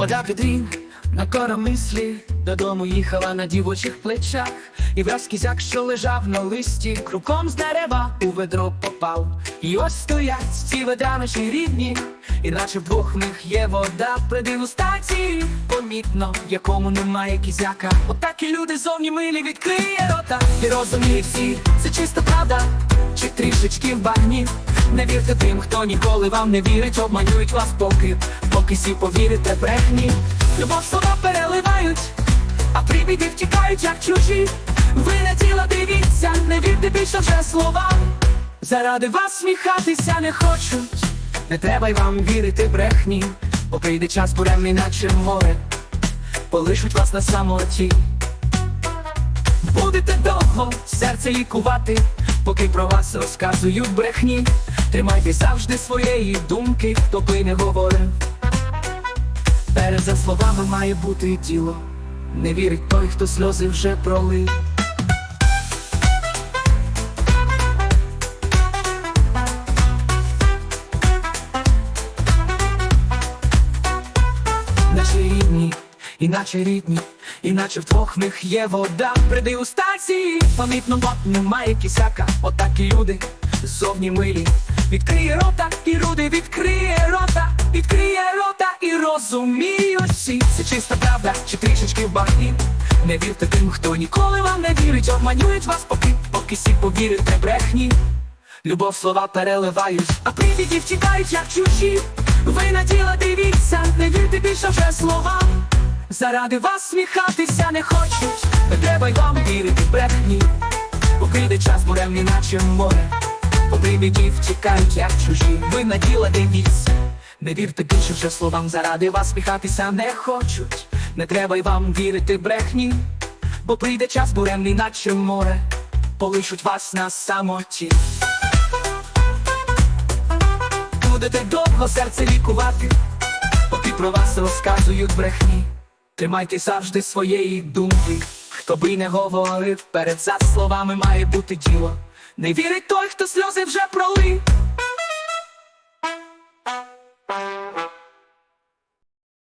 Вода Петрін на коромислі додому їхала на дівочих плечах, і враз кізяк, що лежав на листі, круком з дерева у ведро попав. І ось стоять ці ведра наші рідні, і наче вдвох в них є вода при дегустації. Помітно, якому немає кізяка. Отакі люди зовні милі відкриє рота. І розуміють всі, це чиста правда, чи трішечки в багні. Не вірте тим, хто ніколи вам не вірить, обманюють вас поки, поки сі повірите брехні. Любов слова переливають, а привіди втікають, як чужі. Ви на тіло дивіться, не вірте більше вже словам. Заради вас сміхатися не хочуть, не треба й вам вірити брехні, бо прийде час буремний, наче море, полишуть вас на самоті. Будете довго серце лікувати, поки про вас розказують брехні. Тримайте завжди своєї думки, хто би не говорив. Перед за словами має бути діло. Не вірить той, хто сльози вже пролив. Іначе рідні, іначе в них є вода. При дегустації помітно бо немає кисяка. Отакі люди зовні милі. Відкриє рота, і руди відкриє рота, відкриє рота і розуміють всі. Це чиста правда, чи трішечки в багні. Не вірте тим, хто ніколи вам не вірить, обманюють вас, поки, поки всі повірите брехні. Любов слова переливають, а привіді втікають, як чужі. Ви на тіло дивіться, не вірте більше вже словам. Заради вас сміхатися не хочуть, не треба й вам вірити брехні. Бо прийде час буремний, наче море. Бо привіді втікають, як чужі. Ви на діло дивіться, не вірте більше вже словам. Заради вас сміхатися не хочуть. Не треба й вам вірити брехні. Бо прийде час буремний, наче море. Полишуть вас на самоті. Будете довго серце лікувати, поки про вас розказують брехні. Тримайте завжди своєї думки. Хто би не говорив, перед за словами має бути діло. Не вірить той, хто сльози вже пролив.